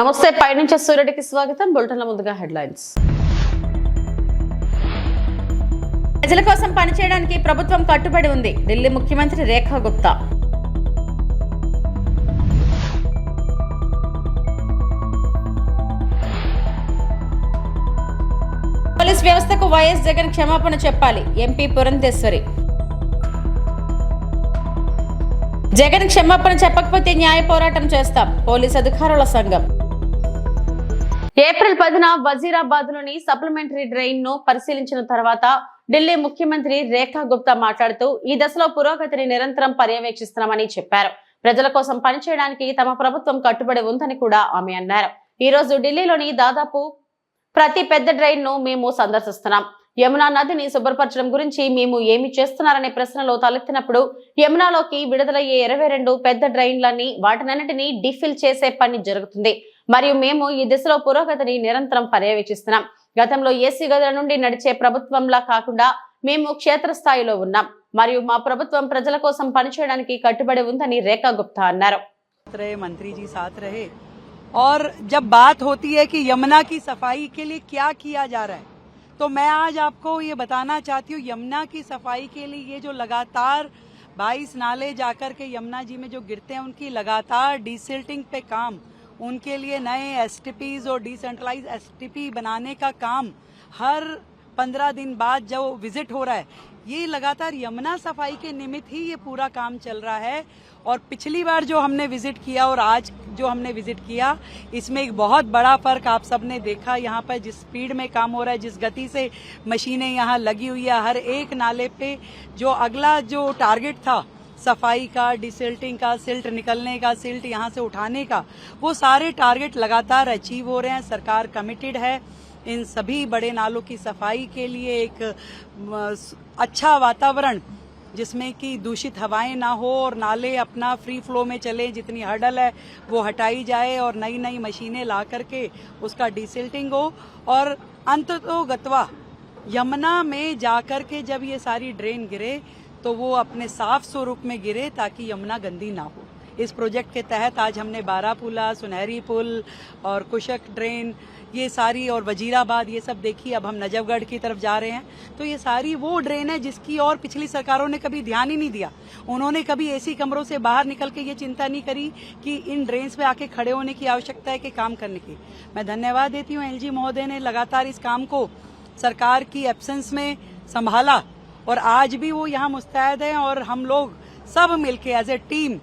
నమస్తే. పైనుంచి సూర్యుడికి స్వాగతం. బులెటిన్ల ముందుగా హెడ్లైన్స్. ప్రజల కోసం పనిచేయడానికి ప్రభుత్వం కట్టుబడి ఉంది. ఢిల్లీ ముఖ్యమంత్రి రేఖా గుప్తా. పోలీస్ వ్యవస్థకు వైఎస్ జగన్ క్షమాపణ చెప్పాలి. ఎంపీ పురంధేశ్వరి. జగన్ క్షమాపణ చెప్పకపోతే న్యాయ పోరాటం చేస్తాం. పోలీస్ అధికారుల సంఘం. ఏప్రిల్ పదిన వజీరాబాద్లోని సప్లిమెంటరీ డ్రైన్ను పరిశీలించిన తర్వాత ఢిల్లీ ముఖ్యమంత్రి రేఖా గుప్తా మాట్లాడుతూ ఈ దశలో పురోగతిని నిరంతరం పర్యవేక్షిస్తున్నామని చెప్పారు. ప్రజల కోసం పనిచేయడానికి తమ ప్రభుత్వం కట్టుబడి ఉందని కూడా ఆమె అన్నారు. ఈ రోజు ఢిల్లీలోని దాదాపు ప్రతి పెద్ద డ్రైన్ను మేము సందర్శిస్తున్నాం. యమునా నదిని శుభ్రపరచడం గురించి మేము ఏమి చేస్తున్నారనే ప్రశ్నలో తలెత్తినప్పుడు యమునాలోకి విడుదలయ్యే ఇరవై రెండు పెద్ద డ్రైన్లన్నీ వాటినన్నిటినీ డిఫిల్ చేసే పని జరుగుతుంది. మరియు మేము ఈ దిశలో పురోగతిని నిరంతరం పర్యవేక్షిస్తున్నాం గతంలో ఏసీ గదుల నుండి నడిచే ప్రభుత్వంలా కాకుండా మేము క్షేత్రస్థాయిలో ఉన్నాం మరియు మా ప్రభుత్వం ప్రజల కోసం పనిచేయడానికి కట్టుబడి ఉందని రేఖా గుప్తా అన్నారు साथ रहे मंत्री जी साथ रहे और जब बात होती है कि यमुना की सफाई के लिए क्या किया जा रहा है तो मैं आज आपको ये बताना चाहती हूँ यमुना की सफाई के लिए ये जो लगातार 22 नाले जाकर के यमुना जी में जो गिरते हैं उनकी लगातार डिसिल्टिंग पे काम उनके लिए नए एसटीपीज और डिसेंट्रलाइज एसटीपी बनाने का काम हर पंद्रह दिन बाद जब विज़िट हो रहा है, ये लगातार यमुना सफ़ाई के निमित्त ही ये पूरा काम चल रहा है। और पिछली बार जो हमने विज़िट किया और आज जो हमने विज़िट किया, इसमें एक बहुत बड़ा फ़र्क आप सबने देखा यहाँ पर, जिस स्पीड में काम हो रहा है, जिस गति से मशीनें यहाँ लगी हुई है, हर एक नाले पे जो अगला जो टारगेट था सफ़ाई का डिसल्टिंग का सिल्ट निकलने का सिल्ट यहाँ से उठाने का, वो सारे टारगेट लगातार अचीव हो रहे हैं। सरकार कमिटेड है इन सभी बड़े नालों की सफ़ाई के लिए एक अच्छा वातावरण, जिसमें कि दूषित हवाएँ ना हो और नाले अपना फ्री फ्लो में चले, जितनी हर्डल है वो हटाई जाए और नई नई मशीनें ला करके उसका डिसिल्टिंग हो। और अंत तो गतवा यमुना में जाकर के जब ये सारी ड्रेन गिरे तो वो अपने साफ़ स्वरूप में गिरे ताकि यमुना गंदी ना हो। इस प्रोजेक्ट के तहत आज हमने बारा पुला सुनहरी पुल और कुशक ड्रेन, ये सारी और वजीराबाद, ये सब देखी। अब हम नजफगढ़ की तरफ़ जा रहे हैं। तो ये सारी वो ड्रेन है जिसकी और पिछली सरकारों ने कभी ध्यान ही नहीं दिया। उन्होंने कभी एसी कमरों से बाहर निकल के ये चिंता नहीं करी कि इन ड्रेन्स पे आके खड़े होने की आवश्यकता है कि काम करने की। मैं धन्यवाद देती हूँ एलजी महोदय ने लगातार इस काम को सरकार की एब्सेंस में संभाला। और आज भी वो यहाँ मुस्तैद है और हम लोग सब मिलके एज ए टीम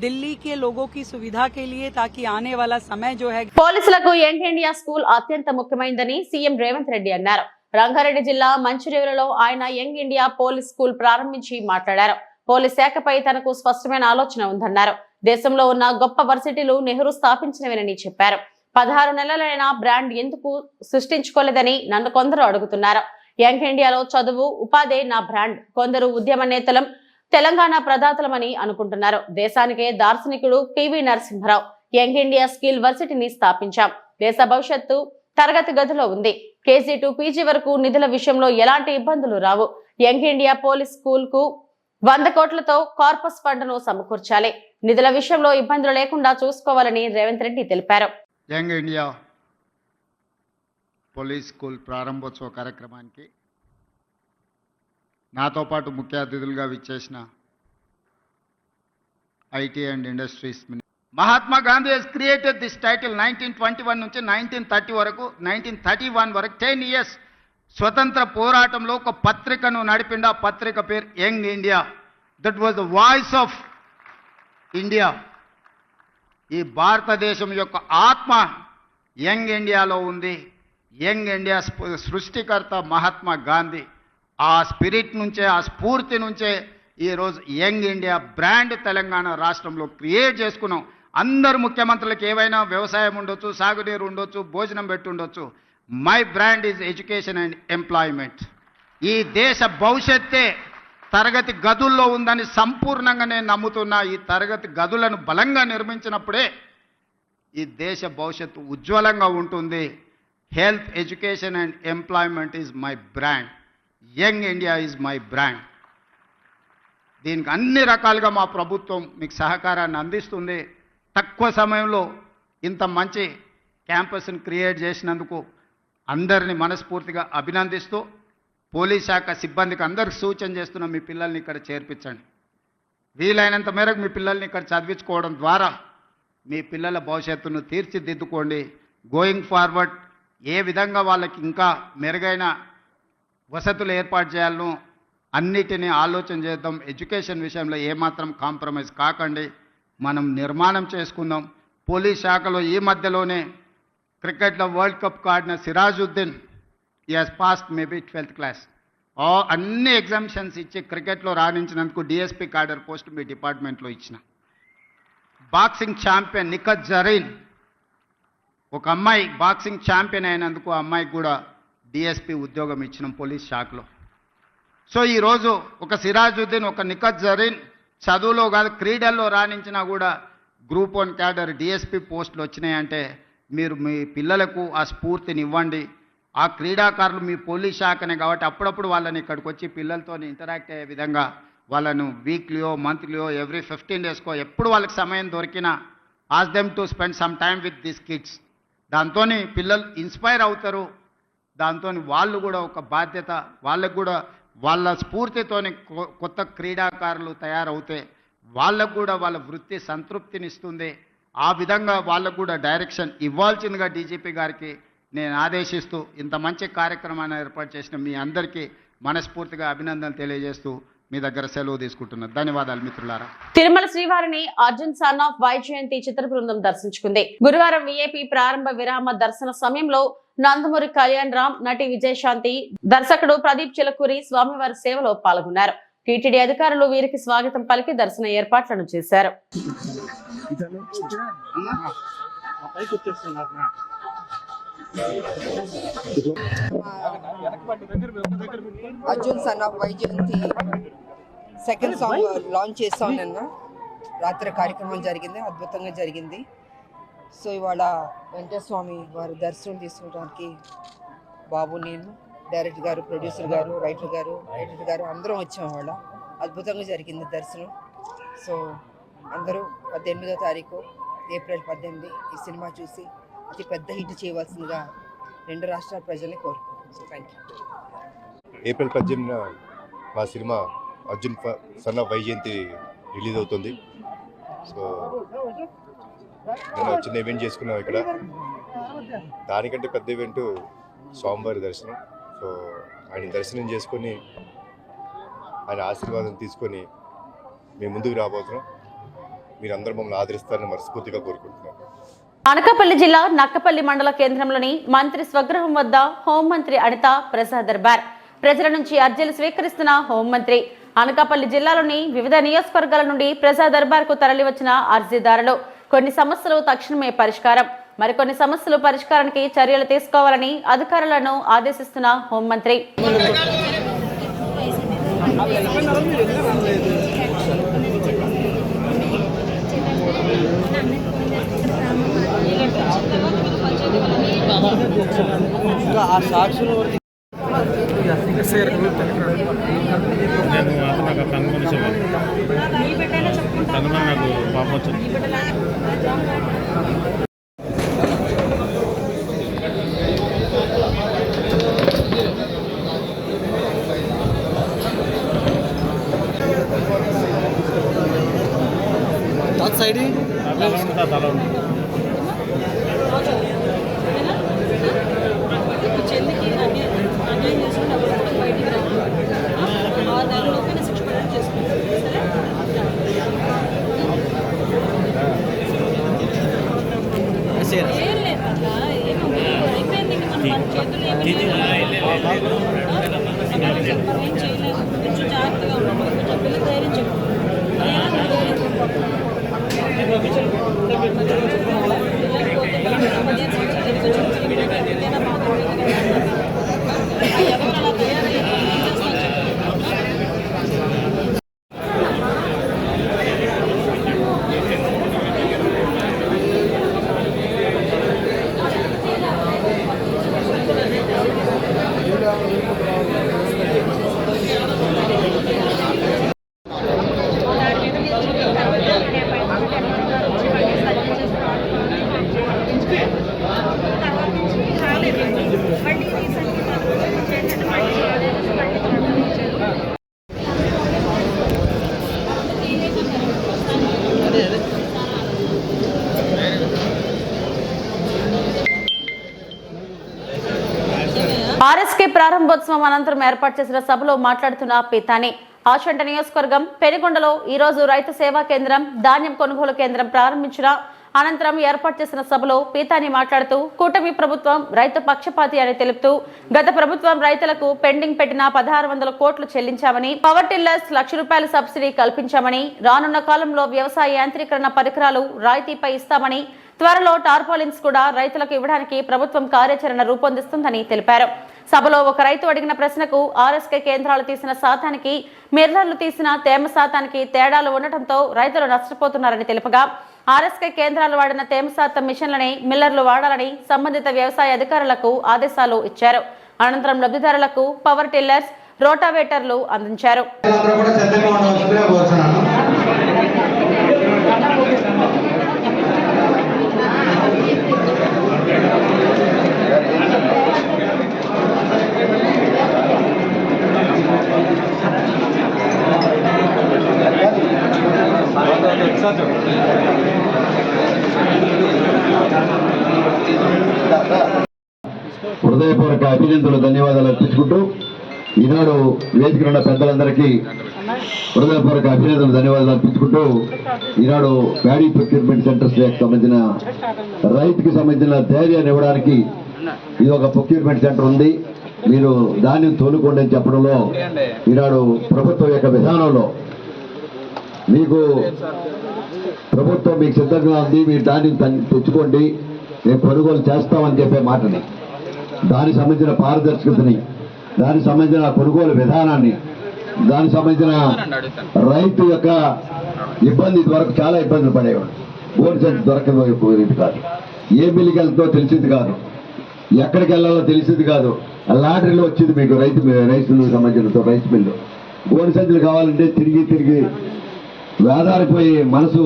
दिल्ली के लोगों की सुविधा के लिए ताकि आने वाला समय जो है పోలీసులకు యంగ్ ఇండియా స్కూల్ అత్యంత ముఖ్యమైనదని సీఎం రేవంత్ రెడ్డి అన్నారు రంగారెడ్డి జిల్లా మంచిర్యాలలో ఆయన యంగ్ ఇండియా పోలీస్ స్కూల్ ప్రారంభించి మాట్లాడారు పోలీస్ శాఖపై తనకు స్పష్టమైన ఆలోచన ఉందన్నారు దేశంలో ఉన్న గొప్ప వర్సిటీలు నెహ్రూ స్థాపించినవేనని చెప్పారు పదహారు నెలలైన బ్రాండ్ ఎందుకు సృష్టించుకోలేదని నన్ను కొందరు అడుగుతున్నారు యంగ్ ఇండియాలో చదువు ఉపాధి నా బ్రాండ్ కొందరు ఉద్యమ నేతలం తెలంగాణ ప్రదాతలమని అనుకుంటున్నారు. దేశానికే దార్శనికుడు PV Narasimha Rao. Young India skill వర్సిటీని స్థాపించాం. దేశ భవిష్యత్తు తరగతి గదిలో ఉంది. కేజీ టు పీజీ వరకు నిధుల విషయంలో ఎలాంటి ఇబ్బందులు రావు. యంగ్ ఇండియా పోలీస్ స్కూల్కు వంద కోట్లతో కార్పస్ ఫండ్ను సమకూర్చాలి. నిధుల విషయంలో ఇబ్బందులు లేకుండా చూసుకోవాలని రేవంత్ రెడ్డి తెలిపారు. యంగ్ ఇండియా పోలీస్ స్కూల్ ప్రారంభోత్సవ కార్యక్రమానికి నాతో పాటు ముఖ్య అతిథులుగా విచ్చేసిన IT and industries Mahatma Gandhi he's created this title nineteen twenty one నుంచి నైన్టీన్ థర్టీ వరకు నైన్టీన్ థర్టీ వన్ వరకు టెన్ ఇయర్స్ స్వతంత్ర పోరాటంలో ఒక పత్రికను నడిపిండు. ఆ పత్రిక పేరు young India. That was the voice of India. ఈ భారతదేశం యొక్క ఆత్మ యంగ్ ఇండియాలో ఉంది. యంగ్ ఇండియా సృష్టికర్త మహాత్మా గాంధీ ఆ స్పిరిట్ నుంచే ఆ స్ఫూర్తి నుంచే ఈరోజు యంగ్ ఇండియా బ్రాండ్ తెలంగాణ రాష్ట్రంలో క్రియేట్ చేసుకున్నాం. అందరు ముఖ్యమంత్రులకు ఏవైనా వ్యవసాయం ఉండొచ్చు సాగునీరు ఉండొచ్చు భోజనం పెట్టి ఉండొచ్చు. My brand is education and employment. ఈ దేశ భవిష్యత్తే తరగతి గదుల్లో ఉందని సంపూర్ణంగా నేను నమ్ముతున్నా. ఈ తరగతి గదులను బలంగా నిర్మించినప్పుడే ఈ దేశ భవిష్యత్తు ఉజ్వలంగా ఉంటుంది. Health education and employment is my brand young India is my brand దీనికి అన్ని రకాలుగా మా ప్రభుత్వం మీకు సహకారాన్ని అందిస్తుంది. తక్కువ సమయంలో ఇంత మంచి క్యాంపస్ని క్రియేట్ చేసినందుకు అందరిని మనస్ఫూర్తిగా అభినందిస్తూ పోలీస్ శాఖ సిబ్బందికి అందరికి సూచన చేస్తున్న. మీ పిల్లల్ని ఇక్కడ చేర్పించండి. వీలైనంత మేరకు మీ పిల్లల్ని ఇక్కడ చదివించుకోవడం ద్వారా మీ పిల్లల భవిష్యత్తును తీర్చిదిద్దుకోండి. గోయింగ్ ఫార్వర్డ్ ఏ విధంగా వాళ్ళకి ఇంకా మెరుగైన వసతులు ఏర్పాటు చేయాలను అన్నిటినీ ఆలోచన చేద్దాం. ఎడ్యుకేషన్ విషయంలో ఏమాత్రం కాంప్రమైజ్ కాకండి. మనం నిర్మాణం చేసుకుందాం. పోలీస్ శాఖలో ఈ మధ్యలోనే క్రికెట్లో వరల్డ్ కప్ ఆడిన Sirajuddin has passed maybe twelfth class అన్ని ఎగ్జామిషన్స్ ఇచ్చి క్రికెట్లో రాణించినందుకు డిఎస్పీ కార్డర్ పోస్ట్ మీ డిపార్ట్మెంట్లో ఇచ్చిన. బాక్సింగ్ ఛాంపియన్ నిఖత్ జరీన్ ఒక అమ్మాయి బాక్సింగ్ ఛాంపియన్ అయినందుకు ఆ అమ్మాయికి కూడా డిఎస్పి ఉద్యోగం ఇచ్చినాం పోలీస్ శాఖలో. సో ఈరోజు ఒక సిరాజుద్దీన్ ఒక నిఖత్ జరీన్ చదువులో కాదు క్రీడల్లో రాణించినా కూడా గ్రూప్ వన్ క్యాడర్ డిఎస్పి పోస్టులు వచ్చినాయంటే మీరు మీ పిల్లలకు ఆ స్ఫూర్తిని ఇవ్వండి. ఆ క్రీడాకారులు మీ పోలీస్ శాఖనే కాబట్టి అప్పుడప్పుడు వాళ్ళని ఇక్కడికి వచ్చి పిల్లలతో ఇంటరాక్ట్ అయ్యే విధంగా వాళ్ళను వీక్లీయో మంత్లీయో ఎవ్రీ ఫిఫ్టీన్ డేస్కో ఎప్పుడు వాళ్ళకి సమయం దొరికినా ask them to spend some time with this kids దాంతో పిల్లలు ఇన్స్పైర్ అవుతారు. దాంతో వాళ్ళు కూడా ఒక బాధ్యత వాళ్ళకు కూడా వాళ్ళ స్ఫూర్తితోని కొ- కొత్త క్రీడాకారులు తయారవుతే వాళ్ళకు కూడా వాళ్ళ వృత్తి సంతృప్తినిస్తుంది. ఆ విధంగా వాళ్ళకు కూడా డైరెక్షన్ ఇవ్వాల్సిందిగా డీజీపీ గారికి నేను ఆదేశిస్తూ ఇంత మంచి కార్యక్రమాన్ని ఏర్పాటు చేసిన మీ అందరికీ మనస్ఫూర్తిగా అభినందనలు తెలియజేస్తూ మీ దగ్గర సెలవు తీసుకుంటున్నాను ధన్యవాదాలు మిత్రులారా. తిరుమల శ్రీవారిని అర్జున్ సన్ ఆఫ్ వైజయంతి చిత్ర బృందం దర్శించుకుంది. గురువారం విఐపి ప్రారంభ విరామ దర్శన సమయంలో నందమూరి కళ్యాణ్ రామ్ నటి విజయశాంతి దర్శకుడు ప్రదీప్ చిలకూరి స్వామివారి సేవలో పాల్గొన్నారు. టీటీడీ అధికారులు వీరికి స్వాగతం పలికి దర్శన ఏర్పాట్లను చేశారు. Arjun son of Vyjayanthi second song launch చేస్తాం నిన్న. రాత్రి కార్యక్రమం జరిగింది అద్భుతంగా జరిగింది. సో ఇవాళ వెంకటస్వామి వారి దర్శనం తీసుకోవడానికి బాబు నేను డైరెక్టర్ గారు ప్రొడ్యూసర్ గారు రైటర్ గారు ఎడిటర్ గారు అందరం వచ్చాం ఇవాళ. అద్భుతంగా జరిగింది దర్శనం. సో అందరూ పద్దెనిమిదో తారీఖు ఏప్రిల్ పద్దెనిమిది ఈ సినిమా చూసి అతి పెద్ద హిట్ చేయవలసిందిగా రెండు రాష్ట్రాల ప్రజల్ని కోరుకుంటున్నాను థ్యాంక్ యూ ఏప్రిల్ పద్దెనిమిదిన మా సినిమా అర్జున్ ఫ- సన్ ఆఫ్ వైజయంతి రిలీజ్ అవుతుంది. సో నేను చిన్న ఈవెంట్ చేసుకున్నాం ఇక్కడ. దానికంటే పెద్ద ఈవెంట్ స్వామివారి దర్శనం. సో ఆయన దర్శనం చేసుకొని ఆయన ఆశీర్వాదం తీసుకొని మేము ముందుకు రాబోతున్నాం. మీరందరూ మమ్మల్ని ఆదరిస్తారని మనస్ఫూర్తిగా కోరుకుంటున్నాం. అనకాపల్లి జిల్లా నక్కపల్లి మండల కేంద్రంలోని మంత్రి స్వగృహం వద్ద హోంమంత్రి అనిత ప్రసాద్ దర్బార్. ప్రజల నుంచి అర్జీలు స్వీకరిస్తున్న హోంమంత్రి. అనకాపల్లి జిల్లాలోని వివిధ నియోజకవర్గాల నుండి ప్రజా దర్బార్కు తరలివచ్చిన అర్జీదారులు. కొన్ని సమస్యలు తక్షణమే పరిష్కారం. మరికొన్ని సమస్యలు పరిష్కారానికి చర్యలు తీసుకోవాలని అధికారులను ఆదేశిస్తున్న హోంమంత్రి. నేను అతను నాకు కనుగొని చెప్పాను కనుగొని నాకు పాపం వచ్చింది. ఉంటుంది తల ఉంటుంది ప్రారంభోత్సవం అనంతరం ఏర్పాటు చేసిన సభలో మాట్లాడుతున్న పితాని. ఆచంట నియోజకవర్గం పెనుగొండలో ఈ రోజు రైతు సేవా కేంద్రం ధాన్యం కొనుగోలు కేంద్రం ప్రారంభించిన అనంతరం ఏర్పాటు చేసిన సభలో పీతాని మాట్లాడుతూ కూటమి ప్రభుత్వం రైతు పక్షపాతి అని తెలుపుతూ గత ప్రభుత్వం రైతులకు పెండింగ్ పెట్టిన పదహారు వందల కోట్లు చెల్లించామని పవర్ టిల్లర్స్ లక్ష రూపాయల సబ్సిడీ కల్పించామని రానున్న కాలంలో వ్యవసాయ యాంత్రీకరణ పరికరాలు రాయితీపై ఇస్తామని త్వరలో టార్పాలిన్స్ కూడా రైతులకు ఇవ్వడానికి ప్రభుత్వం కార్యాచరణ రూపొందిస్తుందని తెలిపారు. సభలో ఒక రైతు అడిగిన ప్రశ్నకు ఆర్ఎస్కే కేంద్రాలు తీసిన శాతానికి మిర్రర్లు తీసిన తేమ శాతానికి తేడాలు ఉండటంతో రైతులు నష్టపోతున్నారని తెలుపగా ఆర్ఎస్కే కేంద్రాలు వాడిన తేమ శాతం మిషన్లని మిల్లర్లు వాడాలని సంబంధిత వ్యవసాయ అధికారులకు ఆదేశాలు ఇచ్చారు. అనంతరం లబ్ధిదారులకు పవర్ టిల్లర్స్ రోటావేటర్లు అందించారు అందరూ కూడా సిద్ధంగా ఉండవలసిందిగా కోరుతున్నాను హృదయపూర్వక అభినందనలు ధన్యవాదాలు అర్పించుకుంటూ వేదిక ఉన్న పెద్దలందరికీ హృదయపూర్వక అభినందనలు ధన్యవాదాలు అర్పించుకుంటూ ఈనాడు ప్యాడీ ప్రొక్యూర్మెంట్ సెంటర్స్ సంబంధించిన రైతుకి సంబంధించిన ధైర్యాన్ని ఇవ్వడానికి ఇది ఒక ప్రొక్యూర్మెంట్ సెంటర్ ఉంది. మీరు ధాన్యం తోలుకోండి అని చెప్పడంలో ఈనాడు ప్రభుత్వం యొక్క విధానంలో మీకు ప్రభుత్వం మీకు సిద్ధంగా ఉంది. మీరు ధాన్యం తెచ్చుకోండి. మేము కొనుగోలు చేస్తామని చెప్పే మాటని దానికి సంబంధించిన పారదర్శకతని దానికి సంబంధించిన కొనుగోలు విధానాన్ని దానికి సంబంధించిన రైతు యొక్క ఇబ్బంది వరకు చాలా ఇబ్బందులు పడేవాడు. గోడు సంచి దొరకకపోయేది కాదు. ఏ బిల్లుకి వెళ్తుందో తెలిసింది కాదు. ఎక్కడికి వెళ్ళాలో తెలిసింది కాదు. ఆ లాటరీలో వచ్చింది మీకు రైతు రైతులకు సంబంధించిన రైతు బిల్లు. గోడు సంచులు కావాలంటే తిరిగి తిరిగి వేదారిపోయి మనసు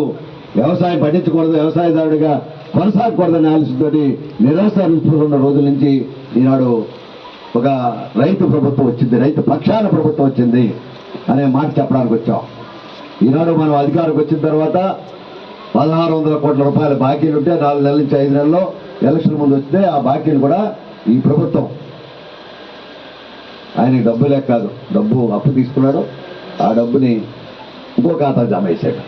వ్యవసాయం పండించకూడదు వ్యవసాయదారుడిగా కొనసాగకూడదనే ఆలోచనతో నిరాశ ఉన్న రోజుల నుంచి ఈనాడు ఒక రైతు ప్రభుత్వం వచ్చింది రైతు పక్షాన ప్రభుత్వం వచ్చింది అనే మాట చెప్పడానికి వచ్చాం. ఈనాడు మనం అధికారికి వచ్చిన తర్వాత పదహారు వందల కోట్ల రూపాయల బాకీలు ఉంటే నాలుగు నెలల నుంచి ఐదు నెలల్లో ఎలక్షన్ ముందు వస్తే ఆ బాకీలు కూడా ఈ ప్రభుత్వం. ఆయనకి డబ్బు లేక కాదు డబ్బు అప్పు తీసుకున్నాడు. ఆ డబ్బుని ఇంకో ఖాతా జమ వేసాడు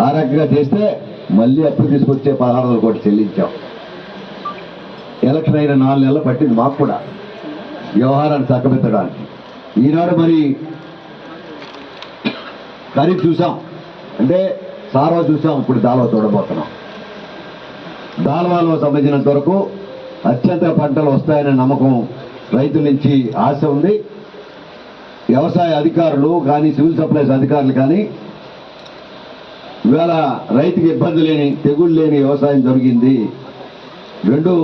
ఆ రకంగా చేస్తే మళ్ళీ అప్పు తీసుకొచ్చే పదహారు వందల కోట్లు చెల్లించాం. ఎలక్షన్ అయిన నాలుగు నెలలు పట్టింది మాకు కూడా. వ్యవహారాన్ని చక్కబెట్టడానికి. ఈనాడు మరి ఖరీఫ్ చూసాం. అంటే సారవ చూసాం ఇప్పుడు దాల్వా చూడబోతున్నాం దాల్వాలో సంబంధించినంత వరకు అత్యంత పంటలు వస్తాయనే నమ్మకం రైతుల నుంచి ఆశ ఉంది. వ్యవసాయ అధికారులు కానీ సివిల్ సప్లైస్ అధికారులు కానీ ఇవాళ రైతుకి ఇబ్బంది లేని తెగుళ్ళు లేని వ్యవసాయం జరిగింది. రెండు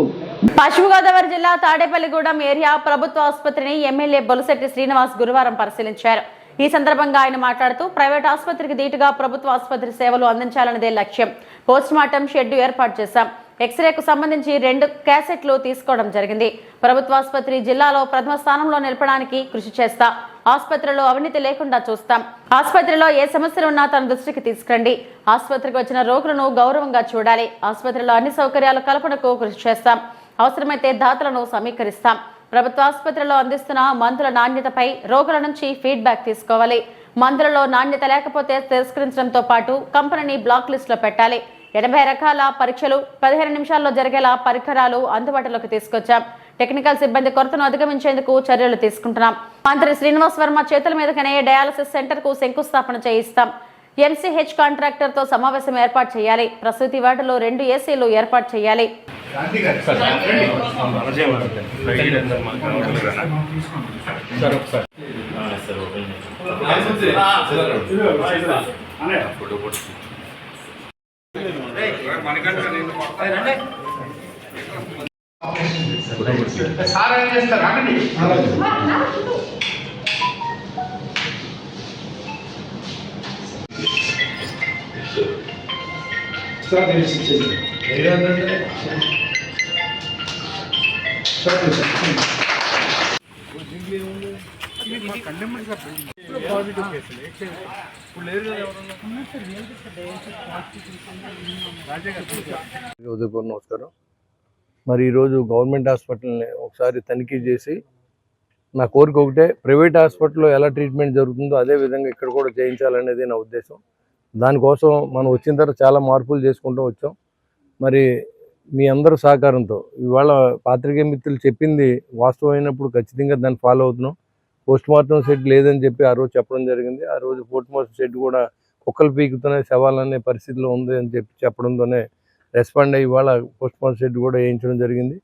పశ్చిమ గోదావరి జిల్లా తాడేపల్లిగూడెం ఏరియా ప్రభుత్వ ఆసుపత్రిని ఎమ్మెల్యే బొలశెట్టి శ్రీనివాస్ గురువారం పరిశీలించారు. ఈ సందర్భంగా ఆయన మాట్లాడుతూ ప్రైవేట్ ఆసుపత్రికి ధీటుగా ప్రభుత్వ ఆసుపత్రి సేవలు అందించాలన్నదే లక్ష్యం. పోస్ట్ మార్టం ఏర్పాటు చేశాం. ఎక్స్రేకు సంబంధించి రెండు క్యాసెట్లు తీసుకోవడం జరిగింది. ప్రభుత్వ ఆసుపత్రి జిల్లాలో ప్రథమ స్థానంలో నిలపడానికి కృషి చేస్తా ఆసుపత్రిలో అవినీతి లేకుండా చూస్తాం. ఆసుపత్రిలో ఏ సమస్యలు ఉన్నా తన దృష్టికి తీసుకురండి. ఆసుపత్రికి వచ్చిన రోగులను గౌరవంగా చూడాలి. ఆసుపత్రిలో అన్ని సౌకర్యాలు కల్పనకు కృషి చేస్తాం. అవసరమైతే దాతలను సమీకరిస్తాం. ప్రభుత్వ ఆసుపత్రిలో అందిస్తున్న మందుల నాణ్యతపై రోగుల నుంచి ఫీడ్బ్యాక్ తీసుకోవాలి. మందులలో నాణ్యత లేకపోతే తిరస్కరించడంతో పాటు కంపెనీని బ్లాక్ లిస్టులో పెట్టాలి. ఎనభై రకాల పరీక్షలు పదిహేను నిమిషాల్లో జరిగేలా పరికరాలు అందుబాటులోకి తీసుకొచ్చాం. టెక్నికల్ సిబ్బంది కొరతను అధిగమించేందుకు చర్యలు తీసుకుంటున్నాం. మంత్రి శ్రీనివాస్ వర్మ చేతుల మీదకనే డయాలసిస్ సెంటర్కు శంకుస్థాపన చేయిస్తాం. ఎంసీహెచ్ కాంట్రాక్టర్తో సమావేశం ఏర్పాటు చేయాలి. ప్రసూతి వార్డులో రెండు ఏసీలు ఏర్పాటు చేయాలి. ఉదయపూర్ నమస్కారం మరి ఈరోజు గవర్నమెంట్ హాస్పిటల్ని ఒకసారి తనిఖీ చేసి నా కోరిక ఒకటే ప్రైవేట్ హాస్పిటల్లో ఎలా ట్రీట్మెంట్ జరుగుతుందో అదే విధంగా ఇక్కడ కూడా చేయించాలనేది నా ఉద్దేశం. దానికోసం మనం వచ్చిన తర్వాత చాలా మార్పులు చేసుకుంటూ వచ్చాం. మరి మీ అందరూ సహకారంతో ఇవాళ పాత్రికేయ మిత్రులు చెప్పింది వాస్తవం అయినప్పుడు ఖచ్చితంగా దాన్ని ఫాలో అవుతున్నాం. పోస్ట్ మార్టం సెట్ లేదని చెప్పి ఆ రోజు చెప్పడం జరిగింది. ఆ రోజు పోస్ట్ మార్టం సెట్ కూడా కుక్కలు పీకుతూనే శవాలనే పరిస్థితిలో ఉంది అని చెప్పి చెప్పడంతోనే రెస్పాండ్ అయ్యి ఇవాళ పోస్ట్ మార్టం సెట్ కూడా వేయించడం జరిగింది.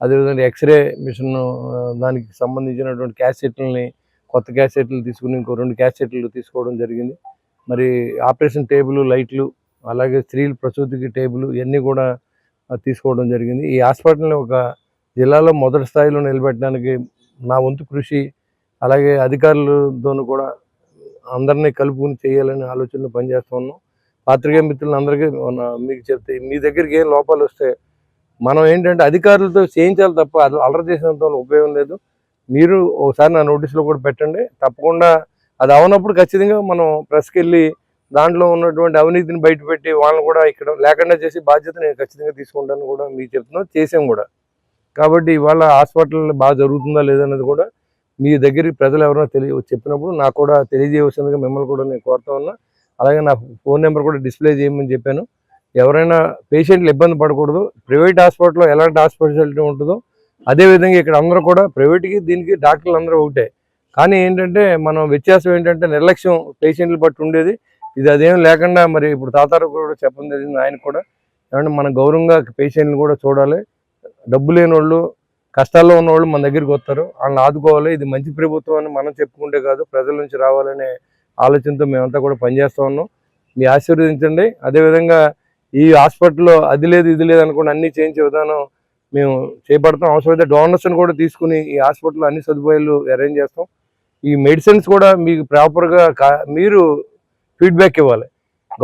అదేవిధంగా ఎక్స్రే మిషన్ దానికి సంబంధించినటువంటి క్యాసెట్లని కొత్త క్యాసెట్లు తీసుకుని ఇంకో రెండు క్యాసెట్లు తీసుకోవడం జరిగింది. మరి ఆపరేషన్ టేబుల్ లైట్లు అలాగే స్త్రీల ప్రసూతికి టేబుల్ ఇవన్నీ కూడా తీసుకోవడం జరిగింది. ఈ హాస్పిటల్ని ఒక జిల్లాలో మొదటి స్థాయిలో నిలబెట్టడానికి నా వంతు కృషి అలాగే అధికారులతోనూ కూడా అందరినీ కలుపుకుని చేయాలనే ఆలోచనలో పనిచేస్తూ ఉన్నాం. పాత్రికేయ మిత్రులందరికీ మీకు చెప్తే మీ దగ్గరికి ఏం లోపాలు వస్తే మనం ఏంటంటే అధికారులతో చేయించాలి తప్ప అది అలర చేసినంత ఉపయోగం లేదు. మీరు ఒకసారి నా నోటీసులో కూడా పెట్టండి. తప్పకుండా అది అవనప్పుడు ఖచ్చితంగా మనం ప్రెస్కి వెళ్ళి దాంట్లో ఉన్నటువంటి అవినీతిని బయటపెట్టి వాళ్ళని కూడా ఇక్కడ లేకుండా చేసి బాధ్యత నేను ఖచ్చితంగా తీసుకుంటాను కూడా మీకు చెప్తున్నాను చేసాం కూడా. కాబట్టి ఇవాళ హాస్పిటల్ బాగా జరుగుతుందా లేదన్నది కూడా మీ దగ్గరికి ప్రజలు ఎవరైనా తెలియ చెప్పినప్పుడు నాకు కూడా తెలియజేయవలసిందిగా మిమ్మల్ని కూడా నేను కోరుతా ఉన్నా. అలాగే నా ఫోన్ నెంబర్ కూడా డిస్ప్లే చేయమని చెప్పాను. ఎవరైనా పేషెంట్లు ఇబ్బంది పడకూడదు. ప్రైవేట్ హాస్పిటల్లో ఎలాంటి హాస్పిటాలిటీ ఉంటుందో అదేవిధంగా ఇక్కడ అందరూ కూడా ప్రైవేట్కి దీనికి డాక్టర్లు అందరూ ఒకటే. కానీ ఏంటంటే మనం వ్యత్యాసం ఏంటంటే నిర్లక్ష్యం పేషెంట్లు బట్టి ఉండేది. ఇది అదేం లేకుండా మరి ఇప్పుడు తాతారు కూడా చెప్పడం జరిగింది ఆయన కూడా. ఏమంటే మనం గౌరవంగా పేషెంట్లు కూడా చూడాలి. డబ్బు లేని వాళ్ళు కష్టాల్లో ఉన్న వాళ్ళు మన దగ్గరికి వస్తారు. వాళ్ళని ఆదుకోవాలి. ఇది మంచి ప్రభుత్వం అని మనం చెప్పుకుంటే కాదు ప్రజల నుంచి రావాలనే ఆలోచనతో మేమంతా కూడా పనిచేస్తూ ఉన్నాం. మీ ఆశీర్వదించండి. అదేవిధంగా ఈ హాస్పిటల్లో అది లేదు ఇది లేదు అనుకుని అన్ని చేయించే విధానం మేము చేపడతాం. అవసరమైతే డోనర్స్ని కూడా తీసుకుని ఈ హాస్పిటల్లో అన్ని సదుపాయాలు అరేంజ్ చేస్తాం. ఈ మెడిసిన్స్ కూడా మీకు ప్రాపర్గా కా- మీరు ఫీడ్బ్యాక్ ఇవ్వాలి.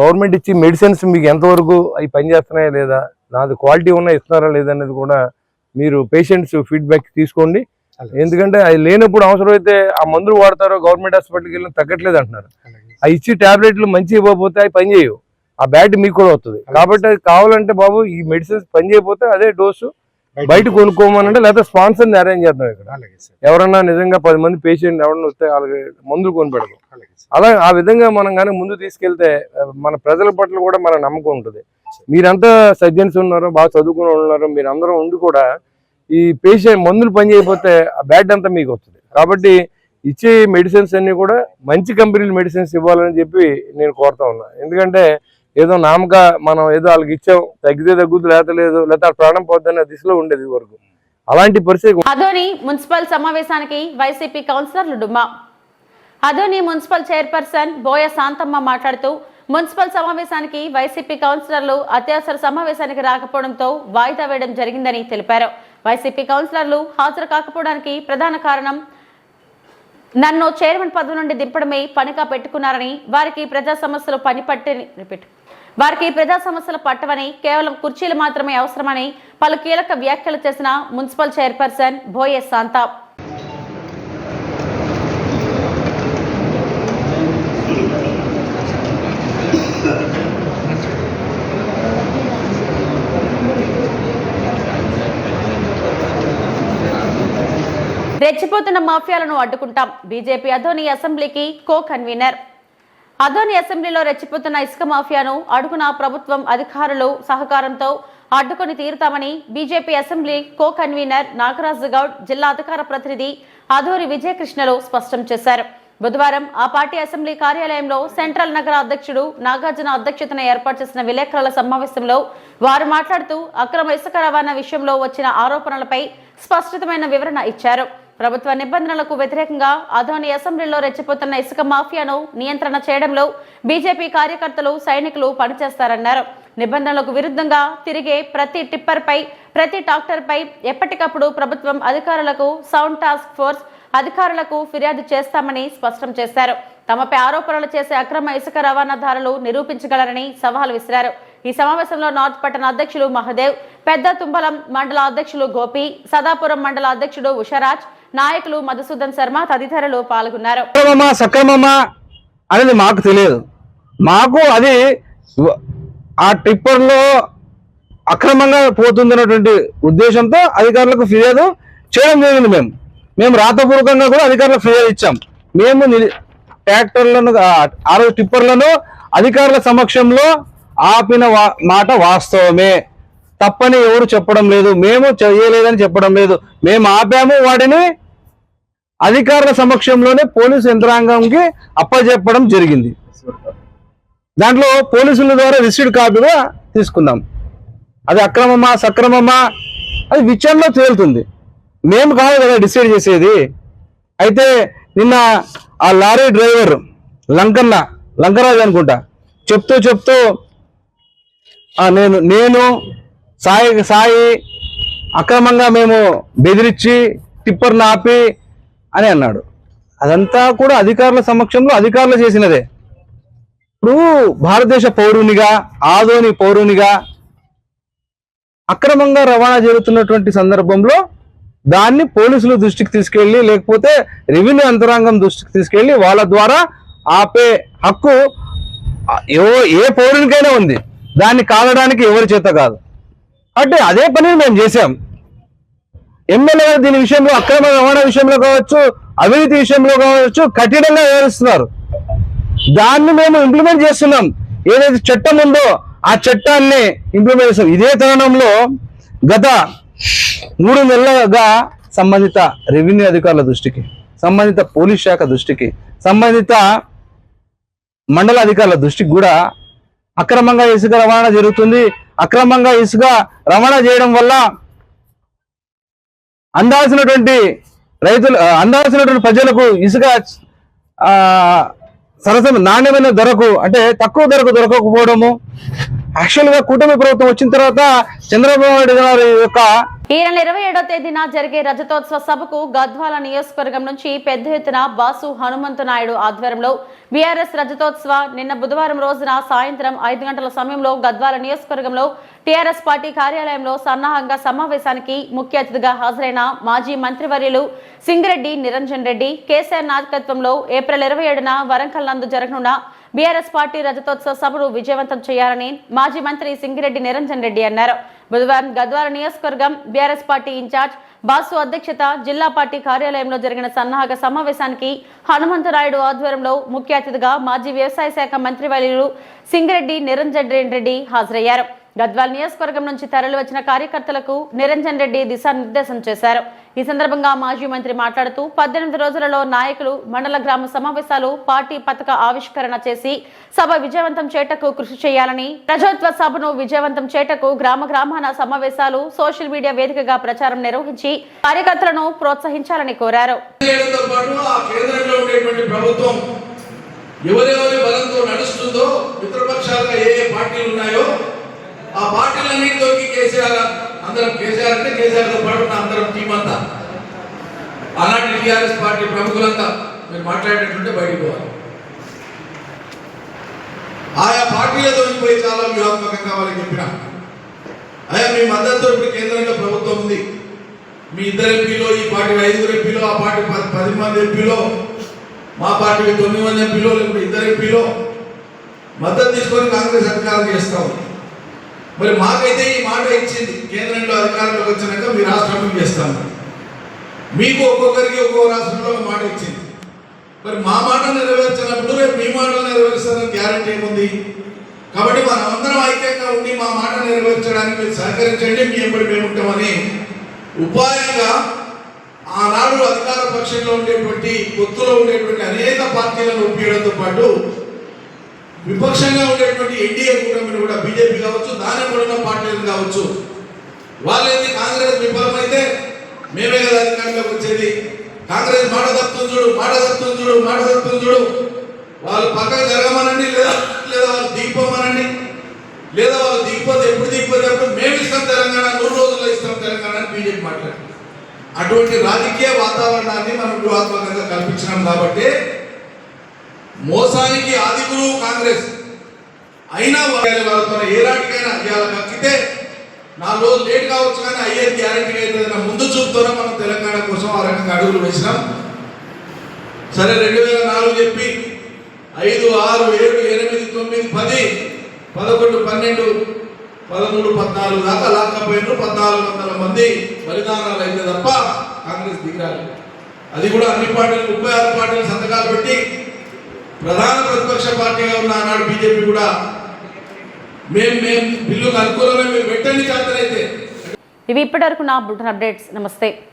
గవర్నమెంట్ ఇచ్చి మెడిసిన్స్ మీకు ఎంతవరకు అవి పనిచేస్తున్నాయా లేదా నాది క్వాలిటీ ఉన్నా ఇస్తున్నారా లేదా అనేది కూడా మీరు పేషెంట్స్ ఫీడ్బ్యాక్ తీసుకోండి. ఎందుకంటే అది లేనప్పుడు అవసరమైతే ఆ మందులు వాడతారో గవర్నమెంట్ హాస్పిటల్కి వెళ్ళిన తగ్గట్లేదు అంటున్నారు. ఆ ఇచ్చి టాబ్లెట్లు మంచి ఇవ్వకపోతే అవి పని చేయవు ఆ బ్యాడ్ మీకు కూడా వస్తుంది. కాబట్టి అది కావాలంటే బాబు ఈ మెడిసిన్స్ పని చేయకపోతే అదే డోసు బయట కొనుక్కోమనంటే లేకపోతే స్పాన్సర్ని అరేంజ్ చేద్దాం ఇక్కడ. ఎవరన్నా నిజంగా పది మంది పేషెంట్ ఎవరన్నా వస్తే వాళ్ళకి మందులు కొని పెడదాం అలా ఆ విధంగా మనం కానీ ముందు తీసుకెళ్తే మన ప్రజల పట్ల కూడా మన నమ్మకం ఉంటుంది. మీరంతా సర్జన్స్ ఉన్నారు బాగా చదువుకుని ఉన్నారు మీరు అందరూ ఉండి కూడా ఈ పేషెంట్ మందులు పని చేయకపోతే ఆ బ్యాడ్ అంతా మీకు వస్తుంది. కాబట్టి ఇచ్చే మెడిసిన్స్ అన్ని కూడా మంచి కంపెనీల మెడిసిన్స్ ఇవ్వాలని చెప్పి నేను కోరుతా ఉన్నా. ఎందుకంటే ఏదో నామక మనం ఏదో వాళ్ళకి ఇచ్చాం తగ్గితే తగ్గుద్దు లేకపోతే లేదు లేకపోతే ప్రాణం పోద్దనే దిశలో ఉండేది వరకు. అలాంటి పరిస్థితి అదోని మున్సిపల్ సమావేశానికి వైసీపీ కౌన్సిలర్లు డుమ్మా అదోని మున్సిపల్ చైర్పర్సన్ బోయ శాంతమ్మ మాట్లాడుతూ మున్సిపల్ సమావేశానికి వైసీపీ కౌన్సిలర్లు అత్యవసర సమావేశానికి రాకపోవడంతో వాయిదా వేయడం జరిగిందని తెలిపారు. వైసీపీ కౌన్సిలర్లు హాజరు కాకపోవడానికి ప్రధాన కారణం నన్ను చైర్మన్ పదవి నుండి దింపడమే పనిగా పెట్టుకున్నారని వారికి ప్రజా సమస్యలు పని పట్టని రిపీట్ వారికి ప్రజా సమస్యలు పట్టవని కేవలం కుర్చీలు మాత్రమే అవసరమని పలు కీలక వ్యాఖ్యలు చేసిన మున్సిపల్ చైర్పర్సన్ బోయే శాంతా రెచ్చిపోతున్న మాఫియాలను అడ్డుకుంటాం. బీజేపీ అధోని అసెంబ్లీకి కో కన్వీనర్ అదోని అసెంబ్లీలో రెచ్చిపోతున్న ఇసుక మాఫియాను అడుగున ప్రభుత్వం అధికారులు సహకారంతో అడ్డుకొని తీరుతామని BJP assembly co convener Nagaraju Goud జిల్లా అధికార ప్రతినిధి అధూరి విజయకృష్ణలు స్పష్టం చేశారు. బుధవారం ఆ పార్టీ అసెంబ్లీ కార్యాలయంలో సెంట్రల్ నగర అధ్యక్షుడు నాగార్జున అధ్యక్షతన ఏర్పాటు చేసిన విలేకరుల సమావేశంలో వారు మాట్లాడుతూ అక్రమ ఇసుక రవాణా విషయంలో వచ్చిన ఆరోపణలపై స్పష్టతమైన వివరణ ఇచ్చారు. ప్రభుత్వ నిబంధనలకు వ్యతిరేకంగా అధోని అసెంబ్లీలో రెచ్చిపోతున్న ఇసుక మాఫియాను నియంత్రణ చేయడంలో బీజేపీ కార్యకర్తలు సైనికులు పనిచేస్తారన్నారు. నిబంధనలకు విరుద్ధంగా తిరిగే ప్రతి టిప్పర్పై ప్రతి ట్రాక్టర్పై ఎప్పటికప్పుడు ప్రభుత్వం అధికారులకు సౌండ్ టాస్క్ ఫోర్స్ అధికారులకు ఫిర్యాదు చేస్తామని స్పష్టం చేశారు. తమపై ఆరోపణలు చేసే అక్రమ ఇసుక రవాణాదారులు నిరూపించగలరని సవాల్ విసిరారు. ఈ సమావేశంలో నార్త్ పట్టణ అధ్యక్షులు మహదేవ్ పెద్ద తుంబలం మండల అధ్యక్షులు గోపి సదాపురం మండల అధ్యక్షుడు ఉషరాజ్ నాయకులు మధుసూదన్ శర్మ తదితరులు పాల్గొన్నారు. సక్రమమా సక్రమమా అనేది మాకు తెలియదు. మాకు అది ఆ టిప్పర్లో అక్రమంగా పోతుందన్నటువంటి ఉద్దేశంతో అధికారులకు ఫిర్యాదు చేయడం జరిగింది మేము. మేము రాతపూర్వకంగా కూడా అధికారులకు ఫిర్యాదు ఇచ్చాం. మేము ట్రాక్టర్లను ఆ, ఆరో టిప్పర్లను అధికారుల సమక్షంలో ఆపిన వా- మాట వాస్తవమే. తప్పని ఎవరు చెప్పడం లేదు. మేము చేయలేదని చెప్పడం లేదు. మేము ఆపాము వాటిని అధికారుల సమక్షంలోనే పోలీసు యంత్రాంగంకి అప్పచెప్పడం జరిగింది. దాంట్లో పోలీసుల ద్వారా రిసీడ్ కాపీగా తీసుకున్నాం. అది అక్రమమా సక్రమమా అది విచారణలో తేలుతుంది. మేము కాదు కదా డిసైడ్ చేసేది. అయితే నిన్న ఆ లారీ డ్రైవర్ లంకన్న లంకరాజు అనుకుంటా చెప్తూ చెప్తూ నేను నేను సాయి సాయి అక్రమంగా మేము బెదిరించి టిప్పర్ని ఆపి అని అన్నాడు. అదంతా కూడా అధికారుల సమక్షంలో అధికారులు చేసినదే. ఇప్పుడు భారతదేశ పౌరునిగా ఆదోని పౌరునిగా అక్రమంగా రవాణా జరుగుతున్నటువంటి సందర్భంలో దాన్ని పోలీసులు దృష్టికి తీసుకెళ్ళి లేకపోతే రెవెన్యూ యంత్రాంగం దృష్టికి తీసుకెళ్ళి వాళ్ళ ద్వారా ఆపే హక్కు ఏ పౌరునికైనా ఉంది. దాన్ని కాలడానికి ఎవరి చేత కాదు. అంటే అదే పని మేము చేశాం. ఎమ్మెల్యే గారు దీని విషయంలో అక్రమ రవాణా విషయంలో కావచ్చు అవినీతి విషయంలో కావచ్చు కఠినంగా వ్యవహరిస్తున్నారు. దాన్ని మేము ఇంప్లిమెంట్ చేస్తున్నాం. ఏదైతే చట్టం ఉందో ఆ చట్టాన్ని ఇంప్లిమెంట్ చేస్తాం ఇదే తరుణంలో గత మూడు నెలలుగా సంబంధిత రెవెన్యూ అధికారుల దృష్టికి సంబంధిత పోలీస్ శాఖ దృష్టికి సంబంధిత మండల అధికారుల దృష్టికి కూడా అక్రమంగా ఇసుక రవాణా జరుగుతుంది. అక్రమంగా ఇసుక రవాణా చేయడం వల్ల అందాల్సినటువంటి రైతులు అందాల్సినటువంటి ప్రజలకు ఇసుక ఆ, సరసమ నాణ్యమైన ధరకు అంటే తక్కువ ధరకు దొరకకపోవడము. యాక్చువల్గా కూటమి ప్రభుత్వం వచ్చిన తర్వాత చంద్రబాబు నాయుడు గారి యొక్క ఈ నెల ఇరవై ఏడో తేదీన జరిగే రజతోత్సవ సభకు గద్వాల నియోజకవర్గం నుంచి పెద్ద ఎత్తున బాసు హనుమంతు నాయుడు ఆధ్వర్యంలో బీఆర్ఎస్ రజతోత్సవ నిన్న బుధవారం రోజున సాయంత్రం ఐదు గంటల సమయంలో గద్వాల నియోజకవర్గంలో టీఆర్ఎస్ పార్టీ కార్యాలయంలో సన్నాహంగా సమావేశానికి ముఖ్య అతిథిగా హాజరైన మాజీ మంత్రివర్యులు సింగిరెడ్డి నిరంజన్ రెడ్డి కేసీఆర్ నాయకత్వంలో ఏప్రిల్ ఇరవై ఏడున వరంగల్ నందు జరగనున్న బీఆర్ఎస్ పార్టీ రజతోత్సవ సభను విజయవంతం చేయాలని మాజీ మంత్రి సింగిరెడ్డి నిరంజన్ రెడ్డి అన్నారు. బుధవారం గద్వాల నియోజకవర్గం బీఆర్ఎస్ పార్టీ ఇన్ఛార్జ్ బాసు అధ్యక్షత జిల్లా పార్టీ కార్యాలయంలో జరిగిన సన్నాహక సమావేశానికి హనుమంతరాయుడు ఆధ్వర్యంలో ముఖ్య అతిథిగా మాజీ వ్యవసాయ శాఖ మంత్రి వర్యులు సింగిరెడ్డి నిరంజన్ రెడ్డి హాజరయ్యారు. గద్వాల్ నియోజకవర్గం నుంచి తరలి వచ్చిన కార్యకర్తలకు నిరంజన్ రెడ్డి దిశానిర్దేశం చేశారు. ఈ సందర్భంగా మాజీ మంత్రి మాట్లాడుతూ పద్దెనిమిది రోజులలో నాయకులు మండల గ్రామ సమావేశాలు పార్టీ పథక ఆవిష్కరణ చేసి సభ విజయవంతం చేటకు కృషి చేయాలని ప్రజోత్వ సభను విజయవంతం చేటకు గ్రామ గ్రామాన సమావేశాలు సోషల్ మీడియా వేదికగా ప్రచారం నిర్వహించి కార్యకర్తలను ప్రోత్సహించాలని కోరారు. ఆ ఎవరెవరి బలంతో నడుస్తుందో మిత్రపక్షాలుగా ఏ ఏ పార్టీలు ఉన్నాయో ఆ కేసీఆర్ అందరం కేసీఆర్ అంటే కేసీఆర్తో పాటు అందరం టీం అంతా. అలాంటి టీఆర్ఎస్ పార్టీ ప్రముఖులంతా మీరు మాట్లాడేటట్టుంటే బయటికి పోవాలి. ఆయా పార్టీలతో పోయి చాలా వ్యూహాత్మకం కావాలని చెప్పిన. అయ్యా మీ మద్దతు ఇప్పుడు కేంద్రంలో ప్రభుత్వం ఉంది. మీ ఇద్దరు ఎంపీలో ఈ పార్టీ ఐదుగురు ఎంపీలో ఆ పార్టీ పది పది మంది ఎంపీలో మా పార్టీకి తొమ్మిది మంది ఎంపీలో లేకపోతే ఇద్దరు ఎంపీలో మద్దతు తీసుకొని కాంగ్రెస్ అధికారం చేస్తా ఉంది. మరి మాకైతే ఈ మాట ఇచ్చింది కేంద్రంలో అధికారంలోకి వచ్చినాక మీ రాష్ట్రం చేస్తాము. మీకు ఒక్కొక్కరికి ఒక్కొక్క రాష్ట్రంలో మాట ఇచ్చింది. మరి మా మాట నెరవేర్చినప్పుడు రేపు మీ మాట నెరవేరుస్తారని గ్యారంటీ ఏముంది? కాబట్టి మనం అందరం ఐక్యంగా ఉండి మా మాట నెరవేర్చడానికి మీరు సహకరించండి మీ ఎప్పుడు మేము ఉంటామని ఉపాయంగా ఆనాడు అధికార పక్షంలో ఉండేటువంటి పొత్తులో ఉండేటువంటి అనేక పార్టీలను ఒప్పించడంతో పాటు విపక్షంగా ఉండేటువంటి ఎన్డీఏ కూటమిని కూడా బీజేపీ కావచ్చు దాని కూడా పార్టీలు కావచ్చు. వాళ్ళేది కాంగ్రెస్ విఫలమైతే మేమే కదా అధికారంలోకి వచ్చేది. కాంగ్రెస్ మాట తప్పుతుంది చూడు మాట తప్పుతుంది చూడు మాట తప్పుతుంది చూడు. వాళ్ళు పక్కన జరగమనండి లేదా లేదా వాళ్ళు దిగిపోమనండి లేదా వాళ్ళు దిగిపోతే ఎప్పుడు దిగిపోతే ఎప్పుడు మేము ఇస్తాం తెలంగాణ నూరు రోజుల్లో ఇస్తాం తెలంగాణ అని బీజేపీ మాట్లాడుతుంది. అటువంటి రాజకీయ వాతావరణాన్ని మనం వ్యూహాత్మకంగా కల్పించినాం కాబట్టి మోసానికి ఆది గురువు కాంగ్రెస్. అయినా వాళ్ళ వాళ్ళతో ఏ నాటికైనా ఇవాళ కక్కితే నాలుగు రోజులు లేట్ కావచ్చు కానీ అయ్యేది గ్యారంటీ అవుతుందన్న ముందు చూపుతోనే మనం తెలంగాణ కోసం ఆ రకంగా అడుగులు వేసినాం. సరే రెండు వేల నాలుగు చెప్పి ఐదు ఆరు ఏడు ఎనిమిది తొమ్మిది పది పదకొండు పన్నెండు పదమూడు పద్నాలుగు దాకా లాక్కపోయినారు. పద్నాలుగు వందల మంది బలిదానాలు అయితే తప్ప కాంగ్రెస్ దిగాలి అది కూడా అన్ని పార్టీలు ముప్పై ఆరు పార్టీలు సంతకాలు పెట్టి ప్రధాన ప్రతిపక్ష పార్టీగా ఉన్న ఆనాడు బీజేపీ కూడా మేము మేము బిల్లుకు అనుకూలమే మేము పెట్టండి చేతనైతే. ఇవి ఇప్పటివరకు నా బుల్టన్ అప్డేట్స్. నమస్తే.